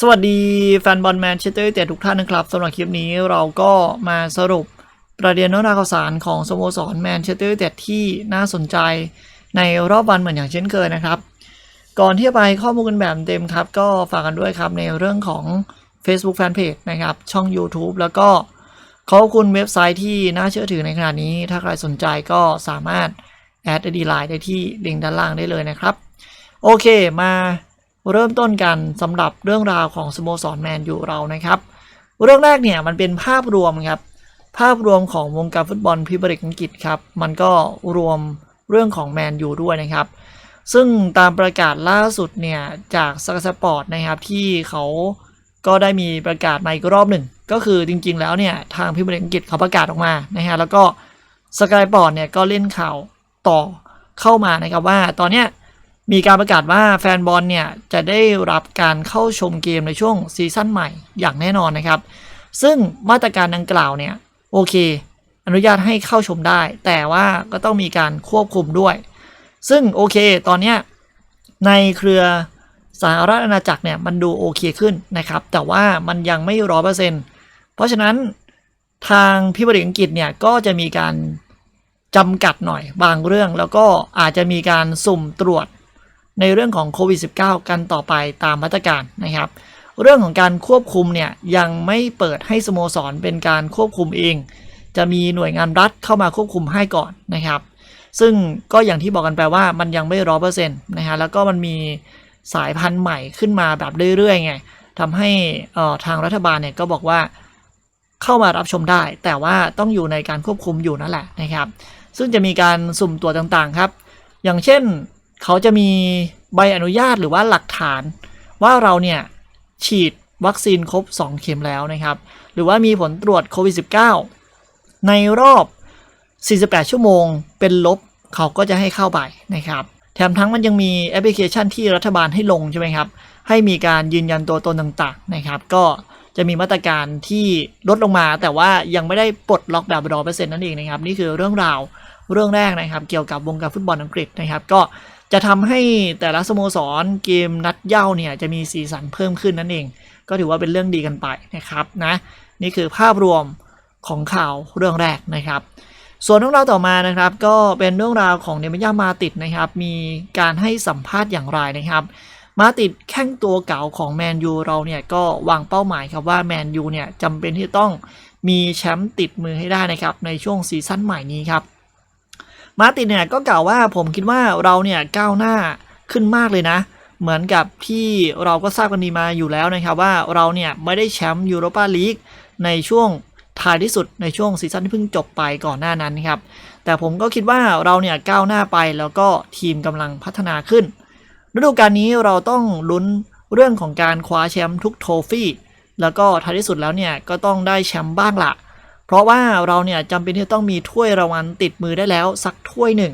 สวัสดีแฟนบอลแมนเชสเตอร์ยูไนเตทุกท่านนะครับสำหรับคลิปนี้เราก็มาสรุปประเด็นเรื่องราวข่าวสารของสโมสรแมนเชสเตอร์ยูไนเต็ดที่น่าสนใจในรอบวันเหมือนอย่างเช่นเคยนะครับ ก่อนที่จะไปข้อมูลกันแบบเต็มครับ ก็ฝากกันด้วยครับในเรื่องของ Facebook Fanpage นะครับ ช่อง YouTube แล้วก็ขอบคุณเว็บไซต์ที่น่าเชื่อถือในขณะนี้ ถ้าใครสนใจก็สามารถแอดดีไลน์ได้ที่ลิงก์ด้านล่างได้เลยนะครับ โอเคมา เริ่มต้นกันสำหรับเรื่องราวของสโมสรแมนยูเรานะครับ เรื่องแรกเนี่ยมันเป็นภาพรวมครับ ภาพรวมของวงการฟุตบอลพรีเมียร์ลีกอังกฤษครับ มันก็รวมเรื่องของแมนยูด้วยนะครับ ซึ่งตามประกาศล่าสุดเนี่ยจากสกสปอร์ตนะครับที่เขาก็ได้มีประกาศมาอีกรอบหนึ่ง ก็คือจริงๆแล้วเนี่ยทางพรีเมียร์ลีกอังกฤษเขาประกาศออกมานะฮะแล้วก็สกายปอร์ตเนี่ยก็เล่นข่าวต่อเข้ามานะครับว่าตอนเนี้ย มีการประกาศว่าแฟนบอลเนี่ยจะได้รับการเข้าชมเกมในช่วงซีซั่นใหม่อย่างแน่นอนนะครับ ซึ่งมาตรการดังกล่าวเนี่ยโอเค อนุญาตให้เข้าชมได้ แต่ว่าก็ต้องมีการควบคุมด้วย ซึ่งโอเคตอนเนี้ยในเครือสหรัฐอาณาจักรเนี่ยมันดูโอเคขึ้นนะครับ แต่ว่ามันยังไม่ร้อยเปอร์เซ็นต์เพราะฉะนั้นทางพิบดีอังกฤษเนี่ยก็จะมีการจำกัดหน่อยบางเรื่อง แล้วก็อาจจะมีการสุ่มตรวจ ในเรื่องของโควิด -19 กันต่อไปตามมาตรการนะครับ เรื่องของการควบคุมเนี่ยยังไม่เปิดให้สโมสรเป็นการควบคุมเอง จะมีหน่วยงานรัฐเข้ามาควบคุมให้ก่อนนะครับ ซึ่งก็อย่างที่บอกกันไปว่ามันยังไม่ร้อเปอร์เซ็นต์นะฮะแล้วก็มันมีสายพันธุ์ใหม่ขึ้นมาแบบเรื่อยๆไงทำให้อ่อทางรัฐบาลเนี่ยก็บอกว่าเข้ามารับชมได้ แต่ว่าต้องอยู่ในการควบคุมอยู่นั่นแหละนะครับ ซึ่งจะมีการสุ่มตรวจต่างๆครับ อย่างเช่น เขาจะมีใบอนุญาตหรือว่าหลักฐานว่าเราเนี่ยฉีดวัคซีนครบ 2 เข็มแล้วนะครับ หรือว่ามีผลตรวจโควิด -19 ในรอบ 48 ชั่วโมงเป็นลบเขาก็จะให้เข้าไปนะครับ แถมทั้งมันยังมีแอปพลิเคชันที่รัฐบาลให้ลงใช่ไหมครับ ให้มีการยืนยันตัวตนต่างๆนะครับ ก็จะมีมาตรการที่ลดลงมา แต่ว่ายังไม่ได้ปลดล็อกแบบร้อเปอร์เซ็นต์นั่นเองนะครับ นี่คือเรื่องราว เรื่องแรกนะครับเกี่ยวกับวงการฟุตบอลอังกฤษนะครับก็จะทำให้แต่ละสโมสรเกมนัดเย่าเนี่ยจะมีสีสันเพิ่มขึ้นนั่นเอง ก็ถือว่าเป็นเรื่องดีกันไปนะครับนะนี่คือภาพรวมของข่าวเรื่องแรกนะครับ ส่วนเรื่องราวต่อมานะครับ ก็เป็นเรื่องราวของเนมย่ามาติดนะครับ มีการให้สัมภาษณ์อย่างไรนะครับ มาติดแข้งตัวเก่าของแมนยูเราเนี่ยก็วางเป้าหมายครับว่าแมนยูเนี่ยจำเป็นที่ต้องมีแชมป์ติดมือให้ได้นะครับในช่วงซีซั่นใหม่นี้ครับ มาร์ตินเนี่ยก็กล่าวว่าผมคิดว่าเราเนี่ยก้าวหน้าขึ้นมากเลยนะ เหมือนกับที่เราก็ทราบกันดีมาอยู่แล้วนะครับว่าเราเนี่ยไม่ได้แชมป์ยูโรปาลีกในช่วงท้ายที่สุดในช่วงซีซั่นที่เพิ่งจบไปก่อนหน้านั้นครับ แต่ผมก็คิดว่าเราเนี่ยก้าวหน้าไปแล้วก็ทีมกำลังพัฒนาขึ้น ฤดูกาลนี้เราต้องลุ้นเรื่องของการคว้าแชมป์ทุกโทฟี่แล้วก็ท้ายที่สุดแล้วเนี่ยก็ต้องได้แชมป์บ้างละเพ ราะว่าเราเนี่ยจำเป็นที่ต้องมีถ้วยรางวัลติดมือได้แล้วสักถ้วยหนึ่ง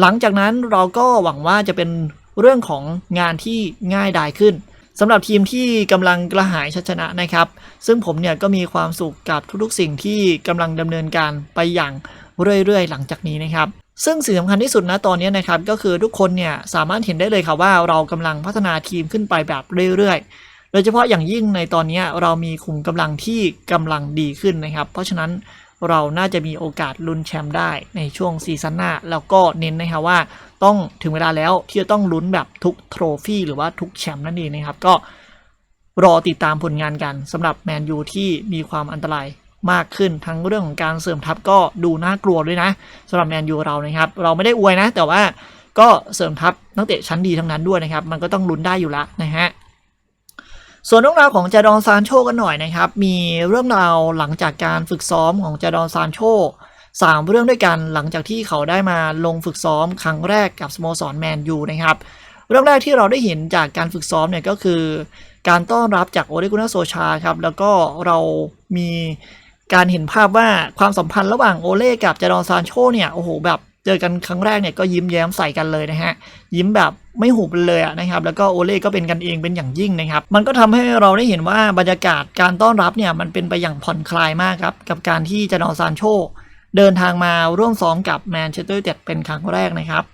หลังจากนั้นเราก็หวังว่าจะเป็นเรื่องของงานที่ง่ายดายขึ้นสำหรับทีมที่กำลังกระหายชัยชนะนะครับ ซึ่งผมเนี่ยก็มีความสุขกับทุกๆสิ่งที่กำลังดำเนินการไปอย่างเรื่อยๆ หลังจากนี้นะครับ ซึ่งสิ่งสำคัญที่สุดนะตอนนี้นะครับ ก็คือทุกคนเนี่ยสามารถเห็นได้เลยครับว่าเรากำลังพัฒนาทีมขึ้นไปแบบเรื่อยๆ ดยเฉพาะอย่างยิ่งในตอนนี้เรามีขุมกำลังที่กำลังดีขึ้นนะครับ เพราะฉะนั้นเราน่าจะมีโอกาสลุ้นแชมป์ได้ในช่วงซีซั่นหน้า แล้วก็เน้นนะครับว่าต้องถึงเวลาแล้วที่จะต้องลุ้นแบบทุกโทรฟี่หรือว่าทุกแชมป์นั่นเองนะครับ ก็รอติดตามผลงานกันสำหรับแมนยูที่มีความอันตรายมากขึ้นทั้งเรื่องของการเสริมทัพก็ดูน่ากลัวด้วยนะสำหรับแมนยูเรานะครับ เราไม่ได้อวยนะ แต่ว่าก็เสริมทัพนักเตะชั้นดีทั้งนั้นด้วยนะครับ มันก็ต้องลุ้นได้อยู่ละนะฮะ ส่วนเรื่องราวของจาดอนซานโชกันหน่อยนะครับ มีเรื่องราวหลังจากการฝึกซ้อมของจาดอนซานโชสามเรื่องด้วยกันหลังจากที่เขาได้มาลงฝึกซ้อมครั้งแรกกับสโมสรแมนยูนะครับ เรื่องแรกที่เราได้เห็นจากการฝึกซ้อมเนี่ยก็คือ การต้อนรับจากโอเลกุนาโซชาครับ แล้วก็เรามีการเห็นภาพว่าความสัมพันธ์ระหว่างโอเล่กับจาดอนซานโชเนี่ยโอ้โหแบบ เจอกันครั้งแรกเนี่ยก็ยิ้มแย้มใส่กันเลยนะฮะ ยิ้มแบบไม่หุบเลยนะครับ แล้วก็โอเล่ก็เป็นกันเองเป็นอย่างยิ่งนะครับ มันก็ทำให้เราได้เห็นว่าบรรยากาศการต้อนรับเนี่ยมันเป็นไปอย่างผ่อนคลายมากครับ กับการที่จาดอนซานโชเดินทางมาร่วมซ้อมกับแมนเชสเตอร์เต็ดเป็นครั้งแรกนะครับ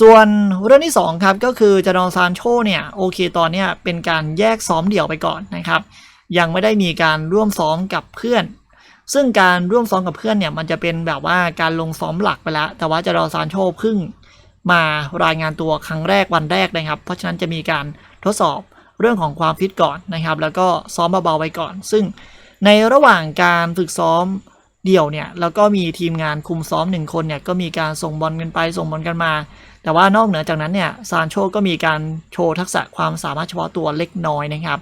ส่วนเรื่องที่ 2 ครับก็คือจารอนซานโชเนี่ยโอเคตอนเนี้ยเป็นการแยกซ้อมเดี่ยวไปก่อนนะครับ ยังไม่ได้มีการร่วมซ้อมกับเพื่อน ซึ่งการร่วมซ้อมกับเพื่อนเนี่ยมันจะเป็นแบบว่าการลงซ้อมหลักไปแล้ว แต่ว่าจารอซานโชเพิ่งมารายงานตัวครั้งแรกวันแรกนะครับ เพราะฉะนั้นจะมีการทดสอบเรื่องของความฟิตก่อนนะครับ แล้วก็ซ้อมเบาๆไว้ก่อน ซึ่งในระหว่างการฝึกซ้อมเดี่ยวเนี่ยแล้วก็มีทีมงานคุมซ้อมหนึ่งคนเนี่ยก็มีการส่งบอลกันไปส่งบอลกันมา แต่ว่านอกเหนือจากนั้นเนี่ยซานโชก็มีการโชว์ทักษะความสามารถเฉพาะตัวเล็กน้อยนะครับ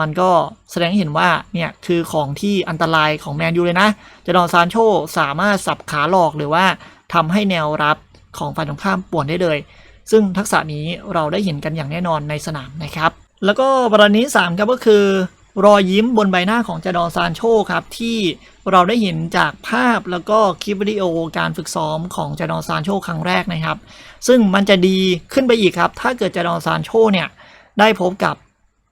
มันก็แสดงให้เห็นว่าเนี่ยคือของที่อันตรายของแมนยูเลยนะจดอนซานโชสามารถสับขาหลอกหรือว่าทำให้แนวรับของฝ่ายตรงข้ามป่วนได้เลย ซึ่งทักษะนี้เราได้เห็นกันอย่างแน่นอนในสนามนะครับ แล้วก็ประเด็นนี้3ครับก็คือรอยยิ้มบนใบหน้าของจดอนซานโชครับ ที่เราได้เห็นจากภาพแล้วก็คลิปวิดีโอการฝึกซ้อมของจดอนซานโชครั้งแรกนะครับ ซึ่งมันจะดีขึ้นไปอีกครับ ถ้าเกิดจดอนซานโชเนี่ยได้พบกับ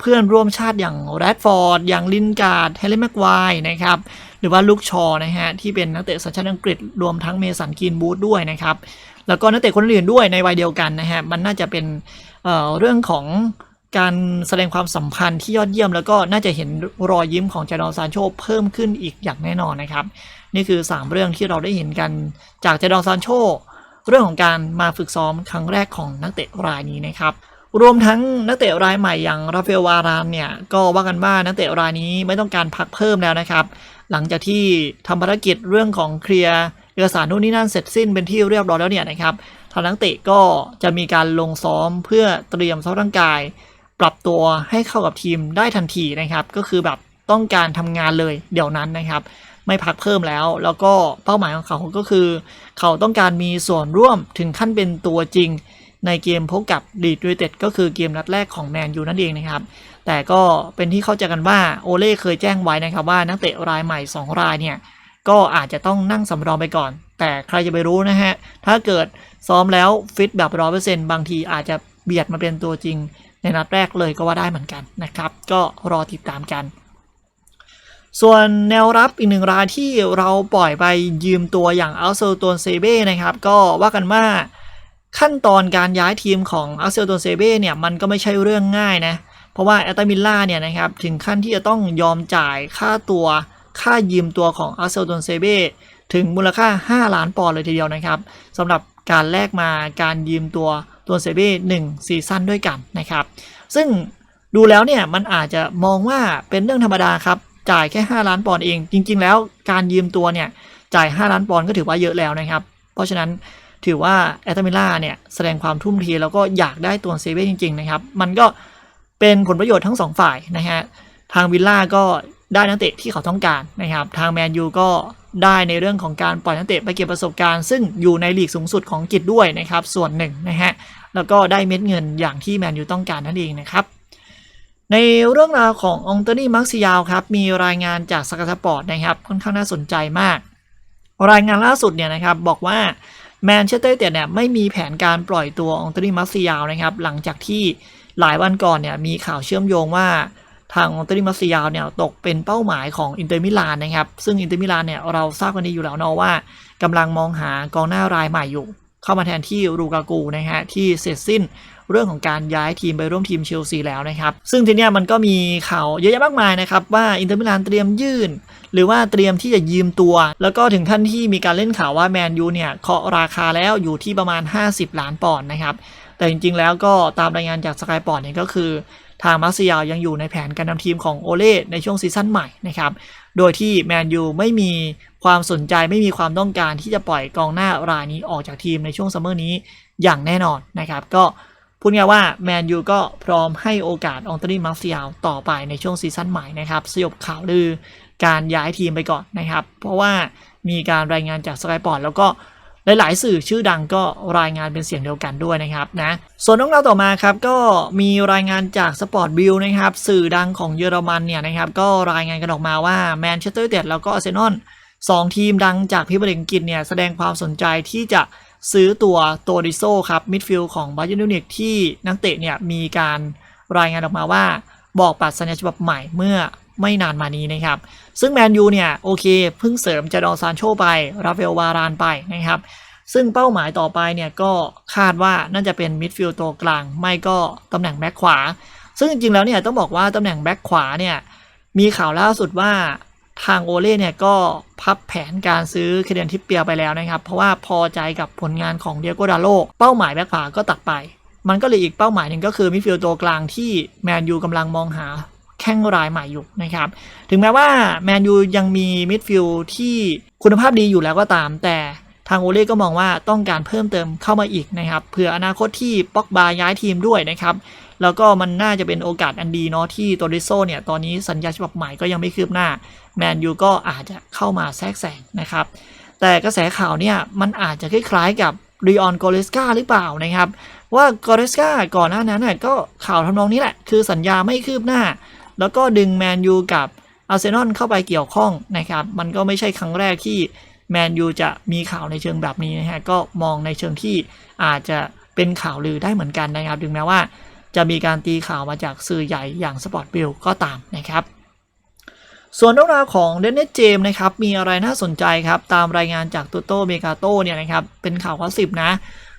เพื่อนร่วมชาติอย่างแรดฟอร์ด อย่างลินการ์ด เฮเลนแม็กไวนะครับ หรือว่าลูกชอนะฮะ ที่เป็นนักเตะสัญชาติอังกฤษ รวมทั้งเมสันกินบูธด้วยนะครับ แล้วก็นักเตะคนอื่นด้วยในวัยเดียวกันนะฮะ มันน่าจะเป็นเอ่อเรื่องของการแสดงความสัมพันธ์ที่ยอดเยี่ยม แล้วก็น่าจะเห็นรอยยิ้มของจดอนซานโชเพิ่มขึ้นอีกอย่างแน่นอนนะครับ นี่คือ 3 เรื่องที่เราได้เห็นกันจากจดอนซานโชเรื่องของการมาฝึกซ้อมครั้งแรกของนักเตะรายนี้นะครับ รวมทั้งนักเตะรายใหม่อย่างราฟเอลวารานเนี่ยก็ว่ากันว่านักเตะรายนี้ไม่ต้องการพักเพิ่มแล้วนะครับ หลังจากที่ทำภารกิจเรื่องของเคลียร์เอกสารนู่นนี่นั่นเสร็จสิ้นเป็นที่เรียบร้อยแล้วเนี่ยนะครับทางนักเตะก็จะมีการลงซ้อมเพื่อเตรียมสภาพร่างกาย ปรับตัวให้เข้ากับทีมได้ทันทีนะครับ ก็คือแบบต้องการทำงานเลยเดี๋ยวนั้นนะครับ ไม่พักเพิ่มแล้ว แล้วก็เป้าหมายของเขาก็คือ เขาต้องการมีส่วนร่วมถึงขั้นเป็นตัวจริง ในเกมพบกับดีดยูเต็ดก็คือเกมนัดแรกของแมนยูนั่นเองนะครับ แต่ก็เป็นที่เข้าใจกันว่าโอเล่เคยแจ้งไว้นะครับว่านักเตะรายใหม่ 2 รายเนี่ย ก็อาจจะต้องนั่งสำรองไปก่อน แต่ใครจะไปรู้นะฮะ ถ้าเกิดซ้อมแล้วฟิตแบบร้อเปอร์เซ็นต์บางทีอาจจะเบียดมาเป็นตัวจริง ในนัดแรกเลยก็ว่าได้เหมือนกันนะครับ ก็รอติดตามกันส่วนแนวรับอีกหนึ่งรายที่เราปล่อยไปยืมตัวอย่างอัลเซลตวนเซเบ้นะครับ ก็ว่ากันว่า ขั้นตอนการย้ายทีมของอัลเซลตวนเซเบ้เนี่ยมันก็ไม่ใช่เรื่องง่ายนะ เพราะว่าแอตตามิลล่าเนี่ยนะครับถึงขั้นที่จะต้องยอมจ่ายค่าตัวค่ายืมตัวของอัลเซลตวนเซเบ้ถึงมูลค่า 5 ล้านปอนด์เลยทีเดียวนะครับสำหรับการแลกมาการยืมตัวตัวเซเบ้หนึ่งซีซั่นด้วยกันนะครับ ซึ่งดูแล้วเนี่ยมันอาจจะมองว่าเป็นเรื่องธรรมดาครับจ่ายแค่ 5 ล้านปอนด์เอง จริง ๆ แล้วการยืมตัวเนี่ยจ่าย 5 ล้านปอนด์ก็ถือว่าเยอะแล้วนะครับ เพราะฉะนั้น ถือว่าแอตตามิล่าเนี่ยแสดงความทุ่มเทแล้วก็อยากได้ตัวเซเบ้จริง ๆ นะครับ มันก็เป็นผลประโยชน์ทั้งสองฝ่ายนะฮะทางวิลล่าก็ได้นักเตะที่เขาต้องการนะครับ ทางแมนยูก็ได้ในเรื่องของการปล่อยนักเตะไปเก็บประสบการณ์ ซึ่งอยู่ในลีกสูงสุดของกฤษด้วยนะครับ ส่วนหนึ่งนะฮะแล้วก็ได้เม็ดเงินอย่างที่แมนยูต้องการนั่นเองนะครับ ในเรื่องราวขององตอนี่มักซิยาวครับ มีรายงานจากสกาสปอร์ตนะครับ ค่อนข้างน่าสนใจมาก รายงานล่าสุดเนี่ยนะครับบอกว่า แมนเชสเตอร์ยูไนเต็ดเนี่ยไม่มีแผนการปล่อยตัวองตรีมัสซิยาวนะครับ หลังจากที่หลายวันก่อนเนี่ยมีข่าวเชื่อมโยงว่าทางองตรีมัสซิยาวเนี่ยตกเป็นเป้าหมายของอินเตอร์มิลานนะครับ ซึ่งอินเตอร์มิลานเนี่ยเราทราบกันดีอยู่แล้วเนาะว่ากำลังมองหากองหน้ารายใหม่อยู่ เข้ามาแทนที่รูกากูนะฮะที่เสร็จสิ้น เรื่องของการย้ายทีมไปร่วมทีมเชลซีแล้วนะครับ ซึ่งทีเนี้ยมันก็มีข่าวเยอะแยะมากมายนะครับว่าอินเตอร์มิลานเตรียมยื่น หรือว่าเตรียมที่จะยืมตัว แล้วก็ถึงขั้นที่มีการเล่นข่าวว่าแมนยูเนี่ยเคาะราคาแล้วอยู่ที่ประมาณ 50 ล้านปอนด์นะครับแต่จริงๆแล้วก็ตามรายงานจากสกายปอร์ตเนี่ยก็คือทางมาร์เซียลยังอยู่ในแผนการนำทีมของโอเล่ในช่วงซีซั่นใหม่นะครับ โดยที่แมนยูไม่มีความสนใจไม่มีความต้องการที่จะปล่อยกองหน้ารายนี้ออกจากทีมในช่วงซัมเมอร์นี้อย่างแน่นอนนะครับ ก็ พูดง่ายว่าแมนยูก็พร้อมให้โอกาสอองตรีมาร์เซียลต่อไปในช่วงซีซั่นใหม่นะครับ สยบข่าวลือการย้ายทีมไปก่อนนะครับ เพราะว่ามีการรายงานจากสกายปอร์ตแล้วก็หลาย ๆ สื่อชื่อดังก็รายงานเป็นเสียงเดียวกันด้วยนะครับนะส่วนน้องเราวต่อมาครับก็มีรายงานจากสปอร์ตบิลนะครับสื่อดังของเยอรมันเนี่ยนะครับก็รายงานกันออกมาว่าแมนเชสเตอร์ยูไนเต็ดแล้วก็อาร์เซนอลสองทีมดังจากพิมพ์ลีกอังกฤษเนี่ยแสดงความสนใจที่จะ ซื้อตัวโตดิโซครับมิดฟิลด์ของบาเยร์นมิวนิกที่นักเตะเนี่ยมีการรายงานออกมาว่าบอกปัดสัญญาฉบับใหม่เมื่อไม่นานมานี้นะครับ ซึ่งแมนยูเนี่ยโอเคเพิ่งเสริมจาดอนซานโชไป ราเฟลวารานไปนะครับ ซึ่งเป้าหมายต่อไปเนี่ยก็คาดว่าน่าจะเป็นมิดฟิลด์ตัวกลาง ไม่ก็ตำแหน่งแบ็คขวา ซึ่งจริงๆแล้วเนี่ยต้องบอกว่าตำแหน่งแบ็คขวาเนี่ยมีข่าวล่าสุดว่า ทางโอเล่เนี่ยก็พับแผนการซื้อเคเดนทิปเปียไปแล้วนะครับ เพราะว่าพอใจกับผลงานของเดียโกดาโลเป้าหมายแบ็คขวาก็ตัดไป มันก็เลยอีกเป้าหมายหนึ่งก็คือมิดฟิลด์ตัวกลางที่แมนยูกำลังมองหาแข้งรายใหม่อยู่นะครับ ถึงแม้ว่าแมนยูยังมีมิดฟิลด์ที่คุณภาพดีอยู่แล้วก็ตาม แต่ทางโอเล่ก็มองว่าต้องการเพิ่มเติมเข้ามาอีกนะครับเผื่ออนาคตที่ป็อกบาย้ายทีมด้วยนะครับ แล้วก็มันน่าจะเป็นโอกาสอันดีเนาะที่โตริโซเนี่ยตอนนี้สัญญาฉบับใหม่ก็ยังไม่คืบหน้า แมนยูก็อาจจะเข้ามาแทรกแซงนะครับ แต่กระแสข่าวเนี่ยมันอาจจะคล้ายๆกับรีออนโกเลสกาหรือเปล่านะครับ ว่าโกเลสกาก่อนหน้านั้นก็ข่าวทำนองนี้แหละ คือสัญญาไม่คืบหน้า แล้วก็ดึงแมนยูกับอาร์เซนอลเข้าไปเกี่ยวข้องนะครับ มันก็ไม่ใช่ครั้งแรกที่แมนยูจะมีข่าวในเชิงแบบนี้นะฮะ ก็มองในเชิงที่อาจจะเป็นข่าวลือได้เหมือนกันนะครับ ถึงแม้ว่า มีการตีข่าวมาจากสื่อใหญ่อย่างสปอร์ตบิลก็ตามนะครับ ส่วนเรื่องราวของเดนนิสเจมนะครับ มีอะไรน่าสนใจครับ ตามรายงานจากตูโตเมกาโตเนี่ยนะครับ เป็นข่าวข้อสิบนะ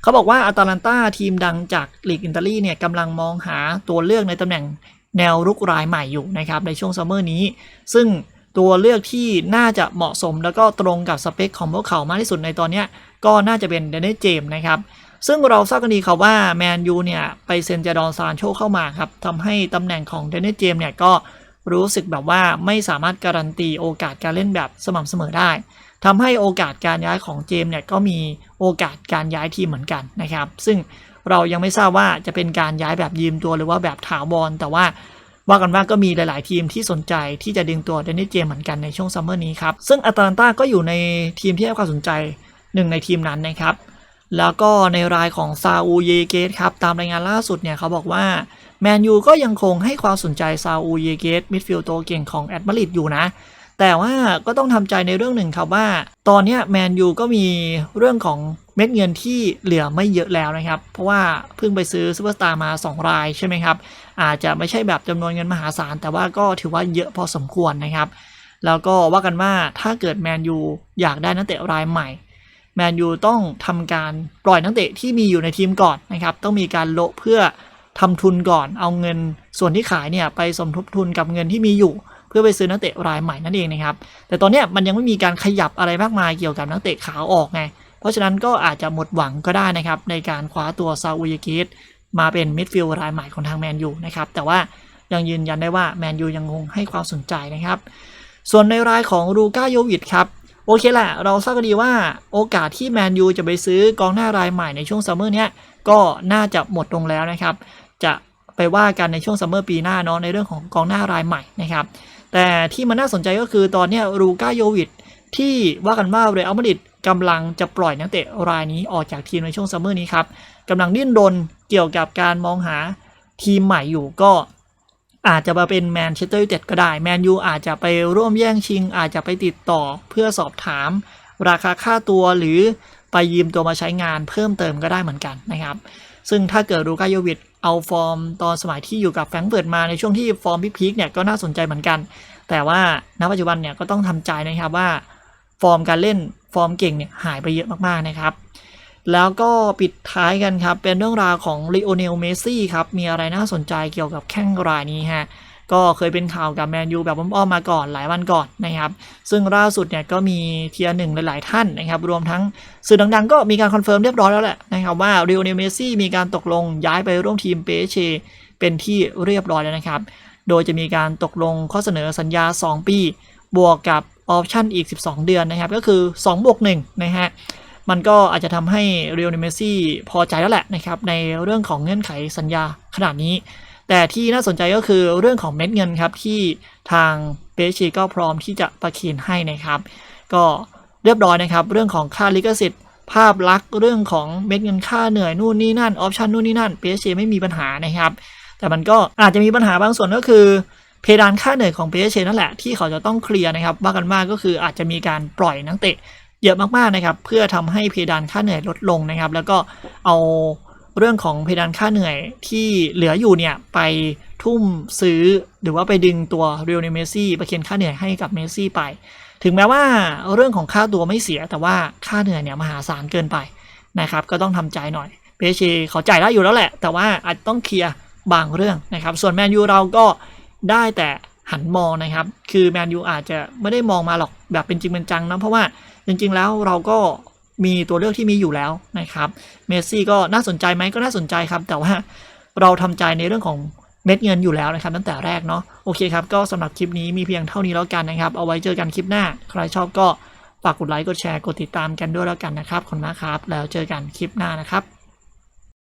เขาบอกว่าอาตาลันตาทีมดังจากลีกอิตาลีเนี่ยกำลังมองหาตัวเลือกในตำแหน่งแนวรุกรายใหม่อยู่นะครับในช่วงซัมเมอร์นี้ ซึ่งตัวเลือกที่น่าจะเหมาะสมแล้วก็ตรงกับสเปคของพวกเขามากที่สุดในตอนนี้ก็น่าจะเป็นเดนนิสเจมนะครับ ซึ่งเราทราบกันดีครับว่าแมนยูเนี่ย ไปเซ็นเจดอนซานโชเข้ามาครับทำให้ตำแหน่งของเดนนิสเจมเนี่ยก็รู้สึกแบบว่าไม่สามารถการันตีโอกาสการเล่นแบบสม่ำเสมอได้ทำให้โอกาสการย้ายของเจมเนี่ยก็มีโอกาสการย้ายทีมเหมือนกันนะครับ ซึ่งเรายังไม่ทราบว่าจะเป็นการย้ายแบบยืมตัวหรือว่าแบบถาวรแต่ว่าว่ากันว่าก็มีหลาย ๆ ทีมที่สนใจที่จะดึงตัวเดนนิสเจมเหมือนกันในช่วงซัมเมอร์นี้ครับ ซึ่งอาตาลันตาก็อยู่ในทีมที่ให้ความสนใจหนึ่งในทีมนั้นนะครับ แล้วก็ในรายของซาอูเยเกตครับ ตามรายงานล่าสุดเนี่ยเขาบอกว่าแมนยูก็ยังคงให้ความสนใจซาอูเยเกตมิดฟิลด์ตัวเก่งของแอตมาริดอยู่นะ แต่ว่าก็ต้องทำใจในเรื่องหนึ่งครับว่า ตอนนี้แมนยูก็มีเรื่องของเม็ดเงินที่เหลือไม่เยอะแล้วนะครับ เพราะว่าเพิ่งไปซื้อซูเปอร์สตาร์มา 2 รายใช่ไหมครับ อาจจะไม่ใช่แบบจำนวนเงินมหาศาล แต่ว่าก็ถือว่าเยอะพอสมควรนะครับ แล้วก็ว่ากันว่าถ้าเกิดแมนยูอยากได้นักเตะรายใหม่ แมนยูต้องทำการปล่อยนักเตะที่มีอยู่ในทีมก่อนนะครับ ต้องมีการโละเพื่อทำทุนก่อน เอาเงินส่วนที่ขายเนี่ยไปสมทบทุนกับเงินที่มีอยู่ เพื่อไปซื้อนักเตะรายใหม่นั่นเองนะครับ แต่ตอนนี้มันยังไม่มีการขยับอะไรมากมายเกี่ยวกับนักเตะขาวออกไง เพราะฉะนั้นก็อาจจะหมดหวังก็ได้นะครับในการคว้าตัวซาอุยากิสมาเป็นมิดฟิลด์รายใหม่ของทางแมนยูนะครับ แต่ว่ายังยืนยันได้ว่าแมนยูยังคงให้ความสนใจนะครับ ส่วนในรายของรูก้าโยวิดครับ โอเคแหละ เราทราบกันดีว่าโอกาสที่แมนยูจะไปซื้อกองหน้ารายใหม่ในช่วงซัมเมอร์เนี้ยก็น่าจะหมดลงแล้วนะครับ จะไปว่ากันในช่วงซัมเมอร์ปีหน้าเนาะในเรื่องของกองหน้ารายใหม่นะครับ แต่ที่มันน่าสนใจก็คือตอนนี้รูก้าโยวิดที่ว่ากันว่าเรอัลมาดริดกำลังจะปล่อยนักเตะรายนี้ออกจากทีมในช่วงซัมเมอร์นี้ครับกำลังดิ้นรนเกี่ยวกับการมองหาทีมใหม่อยู่ก็ อาจจะมาเป็นแมนเชสเตอร์ยูไนเต็ดก็ได้แมนยูอาจจะไปร่วมแย่งชิง อาจจะไปติดต่อเพื่อสอบถาม ราคาค่าตัวหรือไปยืมตัวมาใช้งานเพิ่มเติมก็ได้เหมือนกันนะครับ ซึ่งถ้าเกิดรูกาโยวิดเอาฟอร์มตอนสมัยที่อยู่กับแฟรงก์เฟิร์ตมาในช่วงที่ฟอร์มพีคเนี่ยก็น่าสนใจเหมือนกัน แต่ว่าณปัจจุบันเนี่ยก็ต้องทำใจนะครับว่า ฟอร์มการเล่นฟอร์มเก่งเนี่ยหายไปเยอะมากๆนะครับ แล้วก็ปิดท้ายกันครับ เป็นเรื่องราวของลีโอเนลเมซี่ครับ มีอะไรน่าสนใจเกี่ยวกับแข้งรายนี้ฮะก็เคยเป็นข่าวกับแมนยูแบบอ้อมๆมาก่อนหลายวันก่อนนะครับ ซึ่งล่าสุดเนี่ยก็มีเทียร์หนึ่งหลายๆท่านนะครับ รวมทั้งสื่อดังๆ ก็มีการคอนเฟิร์มเรียบร้อยแล้วแหละนะครับว่าลีโอเนลเมซี่มีการตกลงย้ายไปร่วมทีมเปเชเป็นที่เรียบร้อยแล้วนะครับ โดยจะมีการตกลงข้อเสนอสัญญา 2 ปี บวกกับออปชั่นอีก 12 เดือนนะครับ ก็คือ2บวก1นะฮะ มันก็อาจจะทำให้เรียลเมซี่พอใจแล้วแหละนะครับในเรื่องของเงื่อนไขสัญญาขนาดนี้ แต่ที่น่าสนใจก็คือเรื่องของเม็ดเงินครับที่ทางเปชีก็พร้อมที่จะประเคนให้นะครับ ก็เรียบร้อยนะครับ เรื่องของค่าลิขสิทธิ์ ภาพลักษณ์เรื่องของเม็ดเงินค่าเหนื่อยนู่นนี่นั่นออปชันนู่นนี่นั่นเปชไม่มีปัญหานะครับ แต่มันก็อาจจะมีปัญหาบางส่วนก็คือเพดานค่าเหนื่อยของเปเชนั่นแหละที่เขาจะต้องเคลียร์นะครับว่ากันมากก็คืออาจจะมีการปล่อยนักเตะ เยอะมากๆนะครับ เพื่อทำให้เพดานค่าเหนื่อยลดลงนะครับ แล้วก็เอาเรื่องของเพดานค่าเหนื่อยที่เหลืออยู่เนี่ยไปทุ่มซื้อหรือว่าไปดึงตัวเรียลเนเมซี่ประเคนค่าเหนื่อยให้กับเมซี่ไป ถึงแม้ว่าเรื่องของค่าตัวไม่เสียแต่ว่าค่าเหนื่อยเนี่ยมหาศาลเกินไปนะครับ ก็ต้องทำใจหน่อย PSG เขาจ่ายได้อยู่แล้วแหละ แต่ว่าอาจต้องเคลียร์บางเรื่องนะครับ ส่วนแมนยูเราก็ได้แต่หันมองนะครับ คือแมนยูอาจจะไม่ได้มองมาหรอกแบบเป็นจริงเป็นจังนะเพราะว่า จริงๆแล้วเราก็มีตัวเลือกที่มีอยู่แล้วนะครับเมสซี่ก็น่าสนใจไหมก็น่าสนใจครับ แต่ว่าเราทำใจในเรื่องของเม็ดเงินอยู่แล้วนะครับตั้งแต่แรกเนาะโอเคครับก็สำหรับคลิปนี้มีเพียงเท่านี้แล้วกันนะครับ เอาไว้เจอกันคลิปหน้า ใครชอบก็ฝากกดไลค์กดแชร์กดติดตามกันด้วยแล้วกันนะครับขอบคุณมากครับ แล้วเจอกันคลิปหน้านะครับ